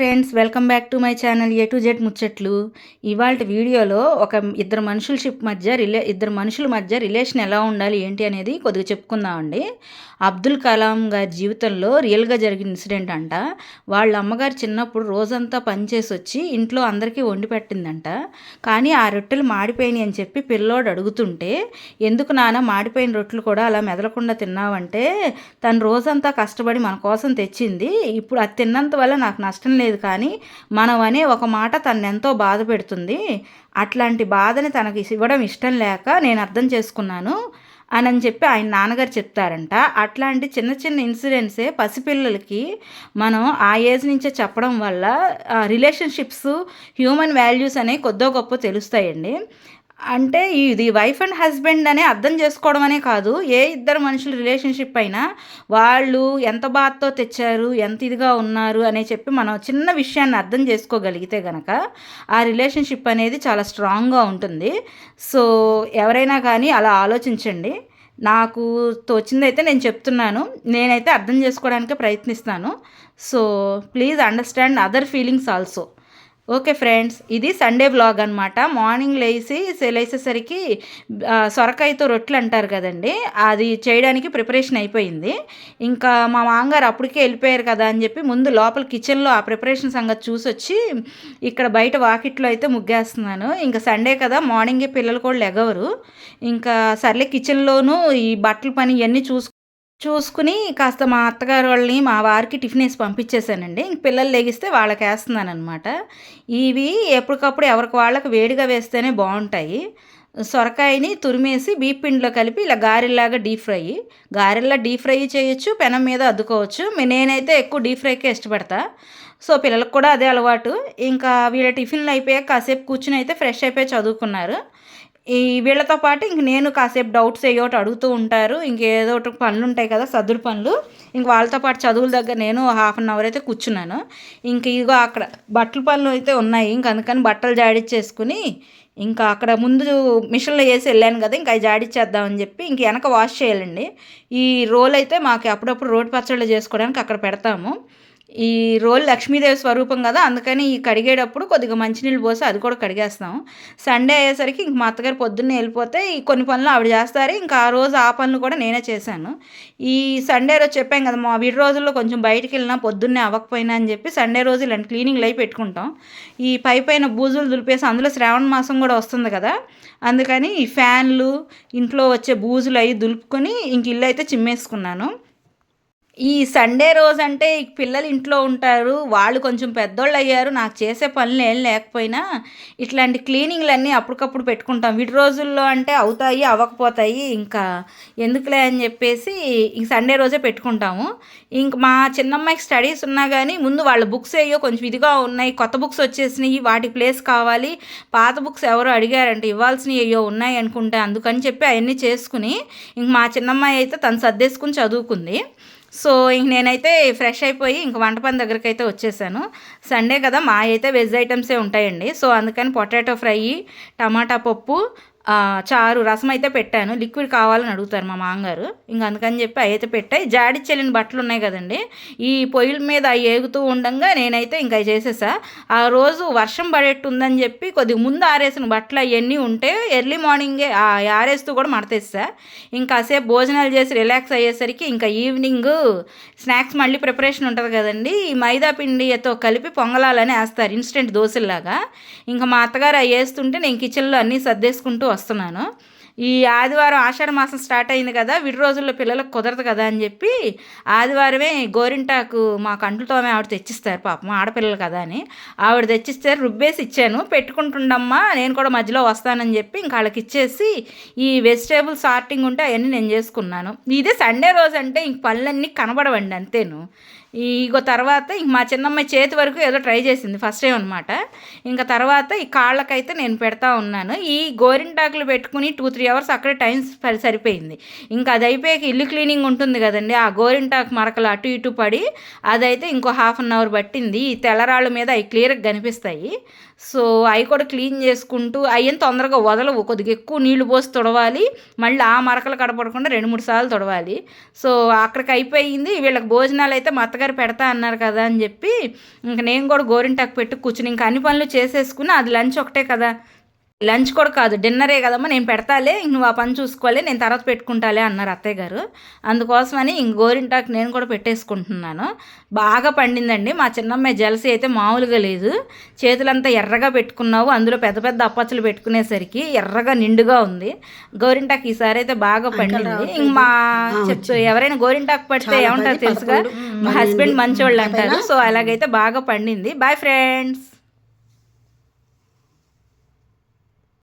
Friends welcome back to my channel A to Z ముచ్చట్లు. ఇవాళ వీడియోలో ఒక ఇద్దరు మనుషులషిప్ మధ్య రిలే ఇద్దరు మనుషుల మధ్య రిలేషన్ ఎలా ఉండాలి ఏంటి అనేది కొద్దిగా చెప్పుకుందామండి. అబ్దుల్ కలాం గారి జీవితంలో రియల్గా జరిగిన ఇన్సిడెంట్ అంట. వాళ్ళ అమ్మగారు చిన్నప్పుడు రోజంతా పనిచేసి వచ్చి ఇంట్లో అందరికీ వండి పెట్టిందంట. కానీ ఆ రొట్టెలు మాడిపోయినాయి అని చెప్పి పిల్లోడు అడుగుతుంటే ఎందుకు నాన్న మాడిపోయిన రొట్టెలు కూడా అలా మెదలకుండా తిన్నావంటే తను రోజంతా కష్టపడి మన కోసం తెచ్చింది. ఇప్పుడు అది తిన్నంత వల్ల నాకు నష్టం లేదు కానీ మనం అనే ఒక మాట తను ఎంతో బాధ పెడుతుంది. అట్లాంటి బాధని తనకి ఇవ్వడం ఇష్టం లేక నేను అర్థం చేసుకున్నాను అని అని చెప్పి ఆయన నాన్నగారు చెప్తారంట. అట్లాంటి చిన్న చిన్న ఇన్సిడెంట్సే పసిపిల్లలకి మనం ఆ ఏజ్ నుంచే చెప్పడం వల్ల రిలేషన్షిప్స్ హ్యూమన్ వాల్యూస్ అనేవి కొద్దో గొప్ప తెలుస్తాయండి. అంటే ఇది వైఫ్ అండ్ హస్బెండ్ అనే అర్థం చేసుకోవడం అనే కాదు. ఏ ఇద్దరు మనుషుల రిలేషన్షిప్ అయినా వాళ్ళు ఎంత బాధతో తెచ్చారు ఎంత ఇదిగా ఉన్నారు అనే చెప్పి మనం చిన్న విషయాన్ని అర్థం చేసుకోగలిగితే గనక ఆ రిలేషన్షిప్ అనేది చాలా స్ట్రాంగ్గా ఉంటుంది. సో ఎవరైనా కానీ అలా ఆలోచించండి. నాకు తోచిందైతే నేను చెప్తున్నాను. నేనైతే అర్థం చేసుకోవడానికి ప్రయత్నిస్తాను. So please understand other feelings also okay friends ఇది సండే బ్లాగ్ అనమాట మార్నింగ్ లేచి లేచేసరికి సొరకాయతో రొట్టెలు అంటారు కదండి అది చేయడానికి ప్రిపరేషన్ అయిపోయింది. ఇంకా మా మామగారు అప్పటికే వెళ్ళిపోయారు కదా అని చెప్పి ముందు లోపల కిచెన్లో ఆ ప్రిపరేషన్ సంగతి చూసి వచ్చి ఇక్కడ బయట వాకిట్లో అయితే ముగ్గేస్తున్నాను. ఇంకా సండే కదా మార్నింగే పిల్లలు కూడా లెగవరు. ఇంకా సర్లే కిచెన్లోనూ ఈ బట్టల పని ఇవన్నీ చూసుకు చూసుకుని కాస్త మా అత్తగారు వాళ్ళని మా వారికి టిఫిన్ వేసి పంపించేశానండి. ఇంక పిల్లలు లెగిస్తే వాళ్ళకి వేస్తున్నాను అనమాట ఇవి ఎప్పటికప్పుడు ఎవరికి వాళ్ళకి వేడిగా వేస్తేనే బాగుంటాయి. సొరకాయని తురిమేసి బీప్ పిండిలో కలిపి ఇలా గారెల్లాగా డీప్ ఫ్రై. గారెల్లా డీప్ ఫ్రై చేయొచ్చు పెనం మీద అద్దుకోవచ్చు. నేనైతే ఎక్కువ డీప్ ఫ్రైకే ఇష్టపడతా. సో పిల్లలకు కూడా అదే అలవాటు. ఇంకా వీళ్ళ టిఫిన్లు అయిపోయాక కాసేపు కూర్చుని అయితే ఫ్రెష్ అయిపోయి చదువుకున్నారు. ఈ వీళ్ళతో పాటు ఇంక నేను కాసేపు డౌట్స్ ఏయోటి ఒకటి అడుగుతూ ఉంటారు. ఇంకేదో ఒకటి పనులు ఉంటాయి కదా సదురు పనులు. ఇంక వాళ్ళతో పాటు చదువుల దగ్గర నేను హాఫ్ అన్ అవర్ అయితే కూర్చున్నాను. ఇంక ఇదిగో అక్కడ బట్టల పనులు అయితే ఉన్నాయి. ఇంక అందుకని బట్టలు జాడిచ్చేసుకుని ఇంకా అక్కడ ముందు మిషన్లో వేసి వెళ్ళాను కదా ఇంకా అవి జాడిచ్చేద్దామని చెప్పి ఇంక వెనక వాష్ చేయాలండి. ఈ రోల్ అయితే మాకు అప్పుడప్పుడు రోడ్ పచ్చళ్ళు చేసుకోవడానికి అక్కడ పెడతాము. ఈ రోల్ లక్ష్మీదేవి స్వరూపం కదా అందుకని ఈ కడిగేటప్పుడు కొద్దిగా మంచినీళ్ళు పోసి అది కూడా కడిగేస్తాం. సండే అయ్యేసరికి ఇంక మా అత్తగారు పొద్దున్నే వెళ్ళిపోతే ఈ కొన్ని పనులు ఆవిడ చేస్తారు. ఇంకా ఆ రోజు ఆ పనులు కూడా నేనే చేశాను. ఈ సండే రోజు చెప్పాం కదా మా విడి రోజుల్లో కొంచెం బయటికి వెళ్ళినా పొద్దున్నే అవ్వకపోయినా అని చెప్పి సండే రోజు ఇలాంటి క్లీనింగ్ అయి పెట్టుకుంటాం. ఈ పై పైన బూజులు దులిపేసి అందులో శ్రావణ మాసం కూడా వస్తుంది కదా అందుకని ఈ ఫ్యాన్లు ఇంట్లో వచ్చే బూజులు అవి దులుపుకొని ఇంక ఇల్లు అయితే చిమ్మేసుకున్నాను. ఈ సండే రోజు అంటే పిల్లలు ఇంట్లో ఉంటారు వాళ్ళు కొంచెం పెద్దోళ్ళు అయ్యారు నాకు చేసే పనులు ఏం లేకపోయినా ఇట్లాంటి క్లీనింగ్లు అన్నీ అప్పటికప్పుడు పెట్టుకుంటాం. వీటి రోజుల్లో అంటే అవుతాయి అవ్వకపోతాయి ఇంకా ఎందుకులే అని చెప్పేసి ఈ సండే రోజే పెట్టుకుంటాము. ఇంక మా చిన్నమ్మాయికి స్టడీస్ ఉన్నా కానీ ముందు వాళ్ళ బుక్స్ అయ్యో కొంచెం ఇదిగా ఉన్నాయి కొత్త బుక్స్ వచ్చేసినాయి వాటి ప్లేస్ కావాలి పాత బుక్స్ ఎవరో అడిగారంటే ఇవ్వాల్సినవి అయ్యో ఉన్నాయి అనుకుంటే అందుకని చెప్పి అవన్నీ చేసుకుని ఇంక మా చిన్నమ్మాయి అయితే తను సర్దేసుకుని చదువుకుంది. సో ఇంక నేనైతే ఫ్రెష్ అయిపోయి ఇంక వంట పని దగ్గరికి అయితే వచ్చేసాను. సండే కదా మా అయితే వెజ్ ఐటమ్సే ఉంటాయండి. సో అందుకని పొటాటో ఫ్రై టమాటా పప్పు చారు రసం అయితే పెట్టాను. లిక్విడ్ కావాలని అడుగుతారు మా మామగారు. ఇంక అందుకని చెప్పి అవి అయితే పెట్టాయి జాడి చెల్లిన బట్టలు ఉన్నాయి కదండి. ఈ పొయ్యిల మీద అవి ఏగుతూ ఉండగా నేనైతే ఇంకా చేసేసా. ఆ రోజు వర్షం పడేట్టు ఉందని చెప్పి కొద్దిగా ముందు ఆరేసిన బట్టలు అవన్నీ ఉంటే ఎర్లీ మార్నింగే ఆరేస్తూ కూడా మడతేస్తా ఇంకా సేపు భోజనాలు చేసి రిలాక్స్ అయ్యేసరికి ఇంకా ఈవినింగ్ స్నాక్స్ మళ్ళీ ప్రిపరేషన్ ఉంటుంది కదండి. ఈ మైదా పిండితో కలిపి పొంగలాలని వేస్తారు. ఇన్స్టెంట్ దోశల్లాగా. ఇంకా మా అత్తగారు అవి వేస్తుంటే నేను కిచెన్లో అన్నీ సర్దేసుకుంటూ వస్తున్నాను. ఈ ఆదివారం ఆషాఢ మాసం స్టార్ట్ అయింది కదా విడి రోజుల్లో పిల్లలకు కుదరదు కదా అని చెప్పి ఆదివారమే గోరింటాకు మా కంట్లతోమే ఆవిడ తెచ్చిస్తారు పాపం ఆడపిల్లలు కదా అని. ఆవిడ తెచ్చిస్తారు రుబ్బేసి ఇచ్చాను పెట్టుకుంటుండమ్మా నేను కూడా మధ్యలో వస్తానని చెప్పి ఇంకా వాళ్ళకి ఇచ్చేసి ఈ వెజిటేబుల్ సార్టింగ్ ఉంటే అవన్నీ నేను చేసుకున్నాను. ఇదే సండే రోజు అంటే ఇంక పళ్ళన్నీ కనబడవండి అంతేను. ఇగో తర్వాత ఇంక మా చిన్నమ్మాయి చేతి వరకు ఏదో ట్రై చేసింది ఫస్ట్ టైం అనమాట ఇంకా తర్వాత ఈ కాళ్ళకైతే నేను పెడతా ఉన్నాను. ఈ గోరింటాకులు పెట్టుకుని టూ త్రీ అవర్స్ అక్కడే టైం సరిపోయింది. ఇంకా అది అయిపోయాక ఇల్లు క్లీనింగ్ ఉంటుంది కదండి ఆ గోరింటాకు మరకలు అటు ఇటు పడి అదైతే ఇంకో హాఫ్ అన్ అవర్ పట్టింది. ఈ తెల్లరాళ్ళ మీద అవి క్లియర్గా కనిపిస్తాయి. సో అవి కూడా క్లీన్ చేసుకుంటూ అయ్యని తొందరగా వదలవు. కొద్దిగా ఎక్కువ నీళ్ళు పోసి తొడవాలి. మళ్ళీ ఆ మరకలు కడపడకుండా రెండు మూడు సార్లు తొడవాలి. సో అక్కడికి అయిపోయింది. వీళ్ళకి భోజనాలు అయితే మా అత్తగారు పెడతా అన్నారు కదా అని చెప్పి ఇంక నేను కూడా గోరింటాకు పెట్టి కూర్చుని ఇంకా అన్ని పనులు చేసేసుకుని అది లంచ్ ఒకటే కదా. లంచ్ కూడా కాదు డిన్నరే కదమ్మా నేను పెడతాలే ఇంక నువ్వు ఆ పని చూసుకోవాలి నేను తర్వాత పెట్టుకుంటాలే అన్నారు అత్తయ్య గారు. అందుకోసమని ఇంక గోరింటాకు నేను కూడా పెట్టేసుకుంటున్నాను. బాగా పండిందండి మా చిన్నమ్మాయి జలసి అయితే మామూలుగా లేదు. చేతులంతా ఎర్రగా పెట్టుకున్నావు అందులో పెద్ద పెద్ద అప్పచ్చులు పెట్టుకునేసరికి ఎర్రగా నిండుగా ఉంది. గోరింటాకు ఈసారి అయితే బాగా పండింది. ఇంక మా చెప్తూ ఎవరైనా గోరింటాకు పడితే ఏమంటారు తెలుసుగా? మా హస్బెండ్ మంచోళ్ళు అంటారు. సో అలాగైతే బాగా పండింది. Bye friends.